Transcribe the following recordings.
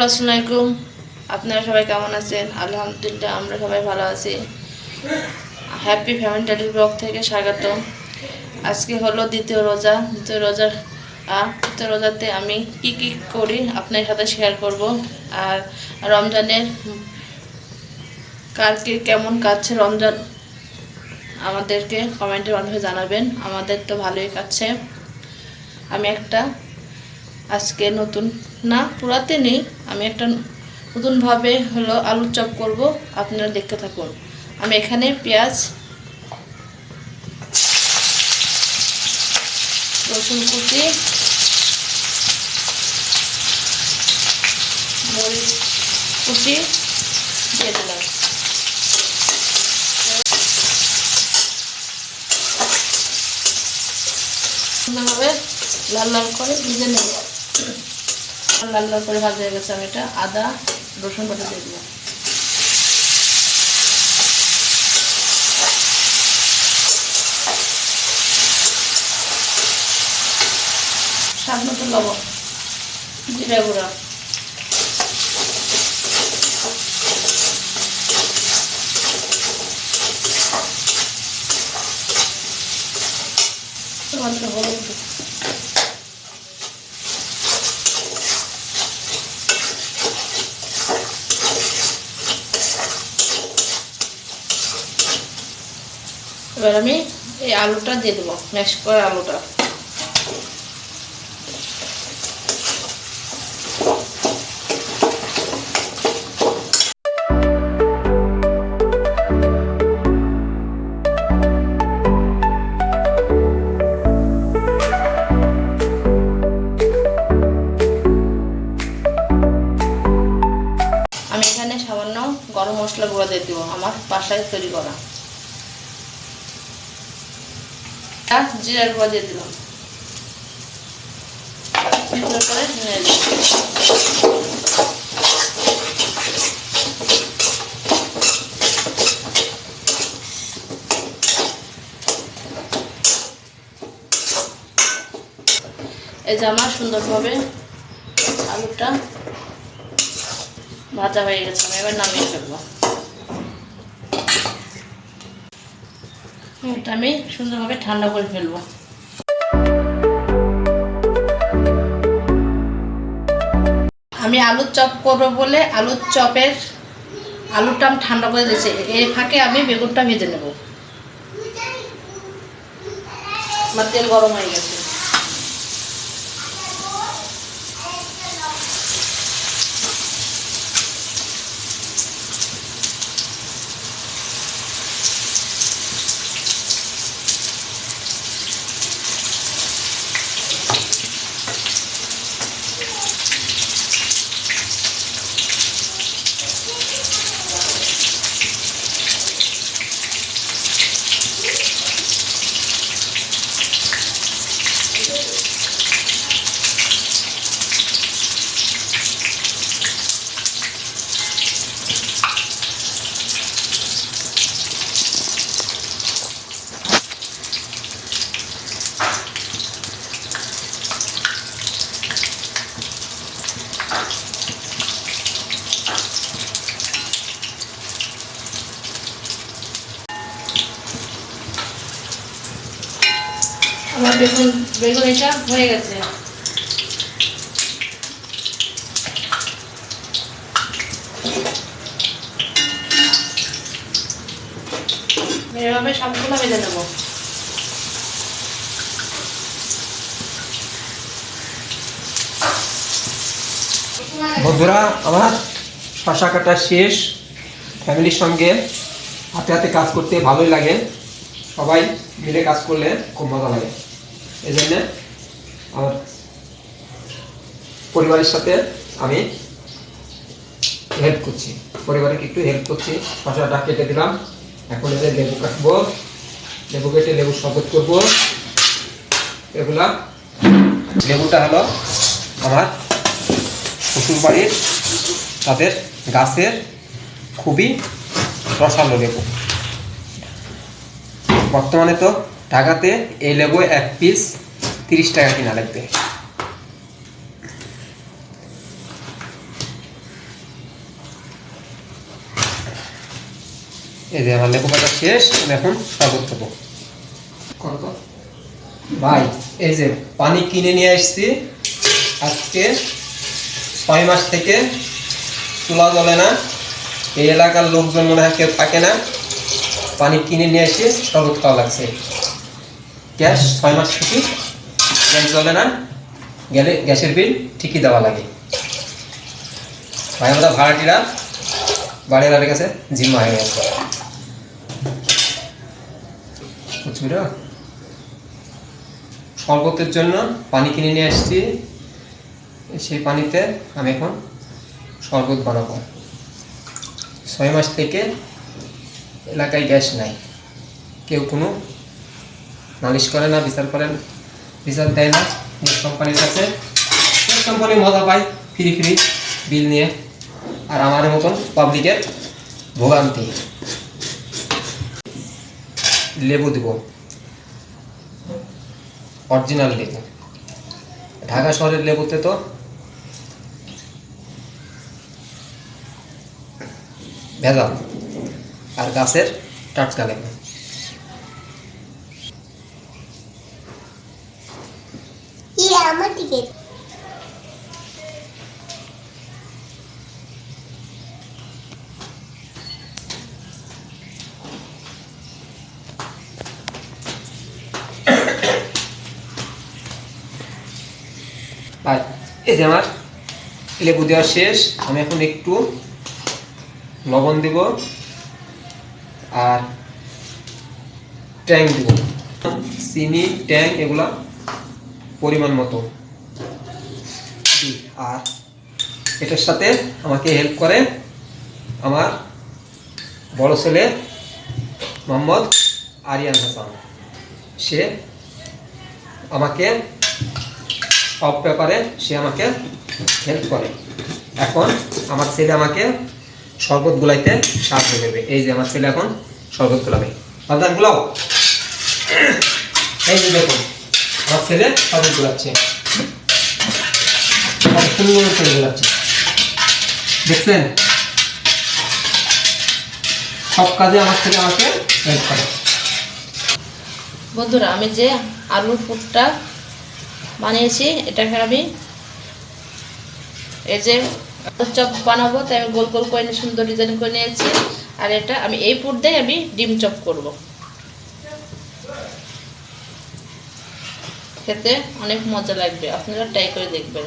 Hello আসসালামু আলাইকুম। আপনারা সবাই কেমন আছেন? আলহামদুলিল্লাহ, আমরা সবাই ভালো আছি। হ্যাপি ফ্যামিলি ব্লগ থেকে স্বাগত আজকে হলো দ্বিতীয় রোজা। দ্বিতীয় রোজার দ্বিতীয় রোজাতে আমি কি কি করি আপনার সাথে শেয়ার করব। আর রমজানের কার কি কেমন কাটছে রমজান, আমাদেরকে কমেন্টের মাধ্যমে জানাবেন। আমাদের তো ভালোই কাটছে। আমি একটা আজকে নতুন। না, পুরাতে নেই। আমি একটা নতুনভাবে হলো আলুর চপ করব। আপনারা দেখতে থাকুন। আমি এখানে পেঁয়াজ, রসুন কুচি, মরিচ কুচি দিয়ে দিলাম। লাল লাল করে ভেজে নেব। লাল লাল করে ভাজা হয়ে গেছে, আমি এটা আদা, রসুন বাটা দিয়ে দিলাম। স্বাদ মতো লবণ জিরা গুঁড়া। এবার আমি এই আলুটা দিয়ে দেবো ম্যাশ করা আলুটা। আমি এখানে সামান্য গরম মশলা গুঁড়া দিয়ে দেবো, আমার বাসায় তৈরি করা আর জিরার গুঁড়া দিয়ে দিলাম। এই যে আমার সুন্দরভাবে আলুটা ভাজা হয়ে গেছে, আমি এবার নামিয়ে ফেলব এটা আমি সুন্দরভাবে ঠান্ডা করে ফেলব। আমি আলুর চপ করব বলে আলুর চপের আলুটা আমি ঠান্ডা করে দিয়েছি। এই ফাঁকে আমি বেগুনটা ভেজে নেব। আমার তেল গরম হয়ে গেছে। আমার বেগুন বেগুন এটা হয়ে গেছে। এভাবে সবগুলো নেব। বন্ধুরা, আমার শশা কাটা শেষ। ফ্যামিলির সঙ্গে হাতে হাতে কাজ করতে ভালোই লাগে। সবাই মিলে কাজ করলে খুব মজা লাগে। এই জন্যে আমার পরিবারের সাথে আমি হেল্প করছি। পরিবারকে একটু হেল্প করছি। শশাটা কেটে দিলাম। এখন এদের লেবু কাটবো। লেবু কেটে লেবু শরবত করব। এগুলা। লেবুটা হলো আমার শ্বশুর বাড়ির তাদের গাছের খুবই রসালো লেবু। বর্তমানে তো ঢাকাতে এই লেবু এক পিস তিরিশ টাকা কিনা লাগবে। এই যে আমার লেবু কাটা শেষ, আমি এখন শরবত খাব। ভাই, এই যে পানি কিনে নিয়ে আসছি, আজকে ছয় মাস থেকে চুলা জ্বলে না, এই এলাকার লোকজন মনে হয় কেউ থাকে না, পানি কিনে নিয়ে এসে শরবত খাওয়া লাগছে। গ্যাস ছয় মাস থেকে গ্যাস জ্বলে না, গেলে গ্যাসের বিল ঠিকই দেওয়া লাগে। ভাই আমরা ভাড়াটিরা বাড়িওয়ালার কাছে জিম্মা হয়ে গেছে। শরবতের জন্য পানি কিনে নিয়ে আসছি সেই পানিতে আমি এখন শরবত বানাবো। ছয় মাস থেকে এলাকায় গ্যাস নাই। কেউ কোনো নালিশ করে না, বিচার করেন বিচার দেয় না। কোম্পানির কাছে। কোম্পানি মজা পায় ফ্রি ফ্রি বিল নিয়ে। আর আমার মতন পাবলিকের ভোগান্তি। লেবু দেব। অরিজিনাল লেবু। ঢাকা শহরের লেবুতে তো ভেজাল। আর গাছের টাটকা লেবু। এই যে আমার লেবু দেওয়া শেষ, আমি এখন একটু লবণ দিব আর ট্যাং দিব। চিনি, ট্যাং এগুলা পরিমাণ মতো আর এটার সাথে আমাকে হেল্প করে আমার বড় ছেলে মোহাম্মদ আরিয়ান হাসান। সে আমাকে সব ব্যাপারে সে আমাকে হেল্প করে। এখন আমার ছেলে আমাকে শরবত গুলাইতে সাহায্য করবে। এই যে আমার ছেলে এখন শরবত গুলাবে। সাবধান গুলাও। এই যে দেখুন, আমার ছেলে শরবত গুলাচ্ছে। দেখছেন? সব কাজে আমার ছেলে আমাকে হেল্প করে। বন্ধুরা, আমি যে আলুর পুরটা বানিয়েছি এটাকে আমি এই যে চপ বানাবো, তাই আমি গোল গোল করে সুন্দর ডিজাইন করে নিয়েছি। আর এটা আমি এই পুর দিয়ে আমি ডিম চপ করব। খেতে অনেক মজা লাগবে, আপনারা ট্রাই করে দেখবেন।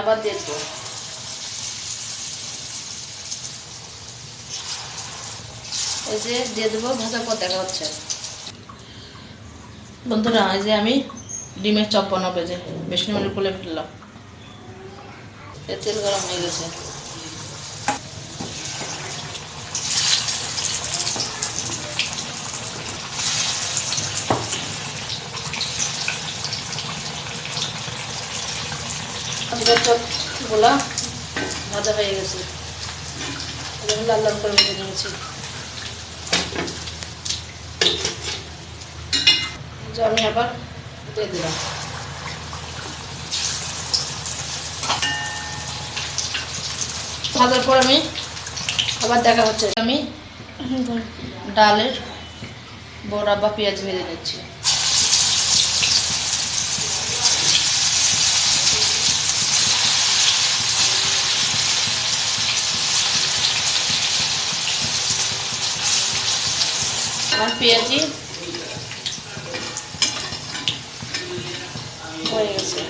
আবার দেবো। এই যে দিয়ে দেবো ভাজা পর দেখা হচ্ছে। বন্ধুরা, এই যে আমি ডিমের চপ বানাবো যে বেশি মনে করে ফেললাম তেল গরম হয়ে গেছে। হয়ে গেছে। লাল করে নিয়েছি। আমি আবার দিয়ে দিলাম। ভাজার পর আমি আবার দেখা হচ্ছে। আমি ডালের বড়া বা পেঁয়াজ ভেজে নিচ্ছি। আর পেঁয়াজি। হয়ে গেছে।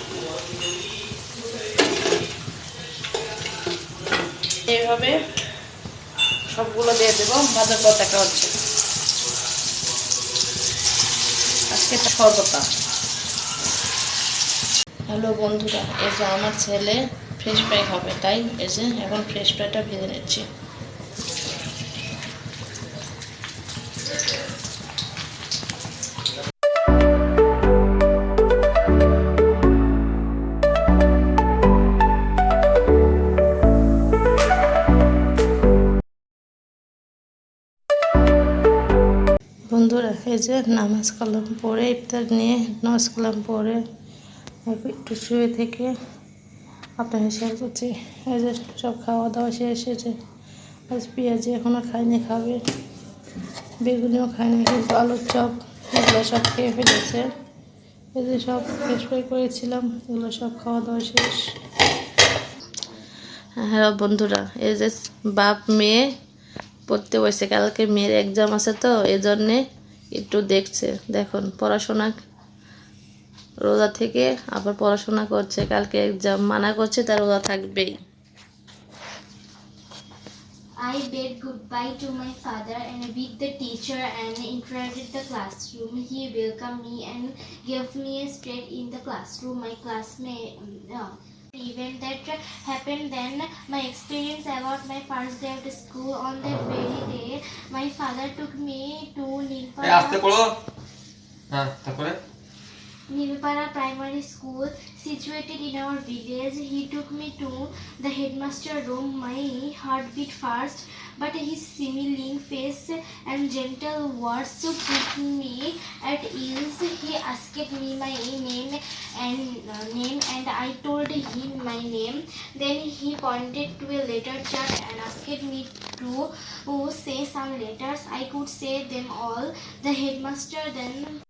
এইভাবে সবগুলো দিয়ে দেবো। ভাজার পর দেখা হচ্ছে। আজকে একটা খরপাতা হ্যালো বন্ধুরা, এই যে আমার ছেলে ফ্রেশ ফ্রাই হবে তাই এই যে এখন ফ্রেশ ফ্রাইটা ভেজে নিচ্ছি। যে নামাজ কালাম পড়ে, ইফতার নিয়ে নামাজ কালাম পড়ে। একটু শুয়ে থেকে আপনাকে শেয়ার করছি। এই যে সব খাওয়া দাওয়া শেষ হয়েছে আজ পেঁয়াজি এখনও খাইনি খাবে। বেগুনিও খায়নি, কিন্তু আলুর চপ, এগুলো সব খেয়ে ফেলেছে। এই যে সব ফ্রেশ ফ্রাই করেছিলাম, এগুলো সব খাওয়া দাওয়া শেষ। হ্যাঁ বন্ধুরা, এই যে বাপ মেয়ে পড়তে বসে কালকে মেয়ের এক্সাম আছে তো এই জন্যে একটু দেখছে দেখুন পড়াশোনা রোজা থেকে আবার পড়াশোনা করছে কালকে এক্সাম মানা করছে তার রোজা থাকবেই I bid goodbye to my father and with the teacher and entered the classroom. He welcomed me and gave me a seat in the classroom. My classmate. Uh, event that happened then my experience about my first day of the school on that very day my father took me to এই আস্তে Nilpara, পড়ো হ্যাঁ তারপরে Nilpara primary school situated in our village he took me to the headmaster room my heart beat fast but his smiling face and gentle words put me at ease. He asked me my name and uh, name, and I told him my name. Then he pointed to a letter chart and asked me to uh, say some letters. I could say them all. The headmaster then